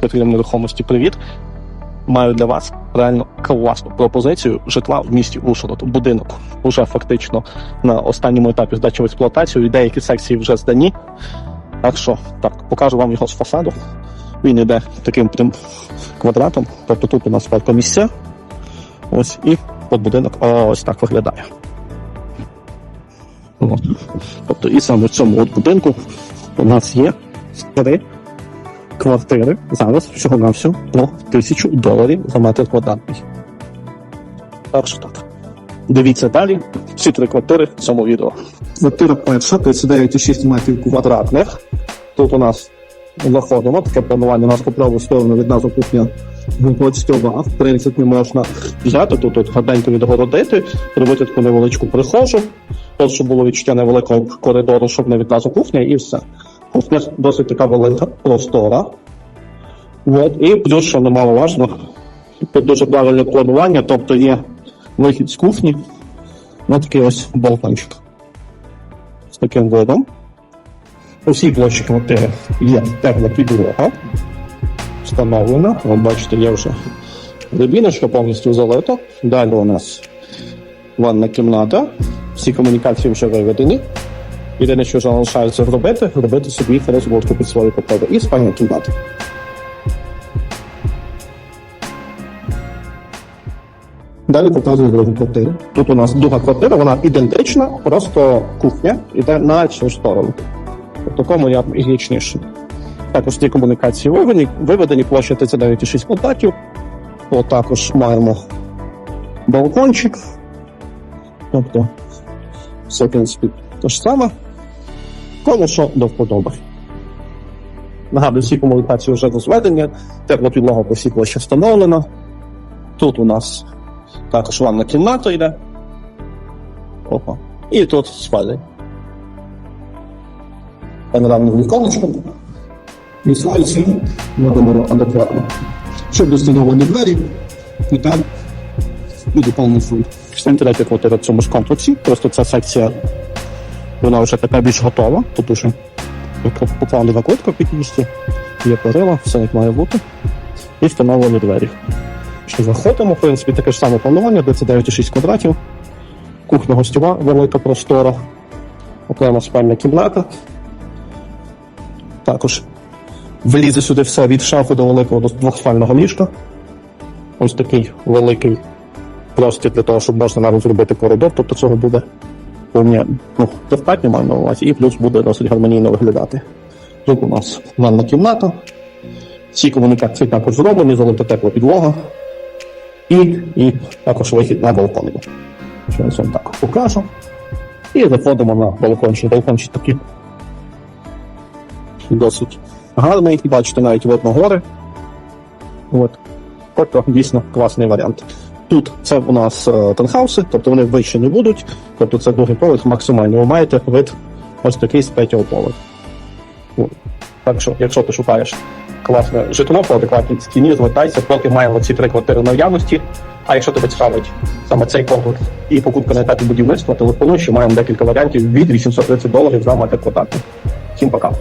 Петрівні нерухомості, привіт. Маю для вас реально класну пропозицію житла в місті Ужгород. Будинок уже фактично на останньому етапі здачі в експлуатацію. І деякі секції вже здані. Так що так, покажу вам його з фасаду. Він іде таким прям квадратом. Тобто тут у нас паркомісця. Ось і от будинок ось так виглядає. От. Тобто, і саме в цьому от будинку у нас є три квартири зараз всього на всього по тисячу доларів за метр квадратний. Так що так. Дивіться далі. Всі три квартири в цьому відео. Квартира перша, 39,6 метрів квадратних. Тут у нас заходимо, таке планування у нас по праву сторону від нас кухня гостьова. В принципі, можна взяти тут, тут гарненько відгородити, зробити таку невеличку прихожу, от, щоб було відчуття невеликого коридору, щоб не відразу кухня, і все. Кухня досить така велика, простора. От, і плюс, що немаловажно, тут дуже правильне планування, тобто є вихід з кухні, на такий ось балкончик. З таким видом. У всій площі квартири є тепла підлога. Встановлена. От бачите, є вже рибіночка повністю залита. Далі у нас ванна кімната. Всі комунікації вже виведені. Єдине, що залишається зробити, робити собі розводку під свою потребу. І спальня кімната. Далі показую другу квартиру. Тут у нас друга квартира, вона ідентична, просто кухня іде на цю сторону. Такому я гігічніше. Також ці комунікації виведені, виведені площа 39,6 квадратів. От також маємо балкончик. Тобто, все, в принципі, те ж саме. Кому до вподоби. Нагадую, всі комунікації вже розведені, тепла підлога всій площі встановлена. Тут у нас також ванна кімната йде. Опа. І тут спальня. Панорамне віконечко. І слайці надамо адекватно. Щоб достановлені двері, і так буде повний фунд. Це квартира в цьому ж комплексі. Просто ця секція вона вже така більш готова. Тут уже поклали накладка під місці, є перила, все як має бути. І встановлені двері. Що заходимо, в принципі, таке ж саме планування, 39,6 квадратів. Кухня гостьова, велика простора, окрема спальня кімната. Також влізе сюди все від шафи до великого до двохспального ліжка. Ось такий великий простір для того, щоб можна навіть зробити коридор, тобто цього буде повні, ну, достатньо маю на увазі, і плюс буде досить гармонійно виглядати. Тут у нас ванна кімната. Ці комунікації також зроблені, залита тепла підлога. І, і також вихід на балкон. Зараз вам так покажу. І заходимо на балкончик. Балкончик такий досить гарний. Бачите, навіть видно гори. От. Тобто дійсно класний варіант. Тут це у нас е, танхауси, тобто вони вище не будуть, тобто це другий поверх максимально. Ви маєте вид ось такий з третього поверху. Так що, якщо ти шукаєш класне житло по адекватній ціні, звертайся, поки маємо ці три квартири наявності. А якщо тебе цікавить саме цей комплекс і покупка на етапі будівництва, телефонуй, що маємо декілька варіантів від 830 доларів за метр квадратний. Всім пока.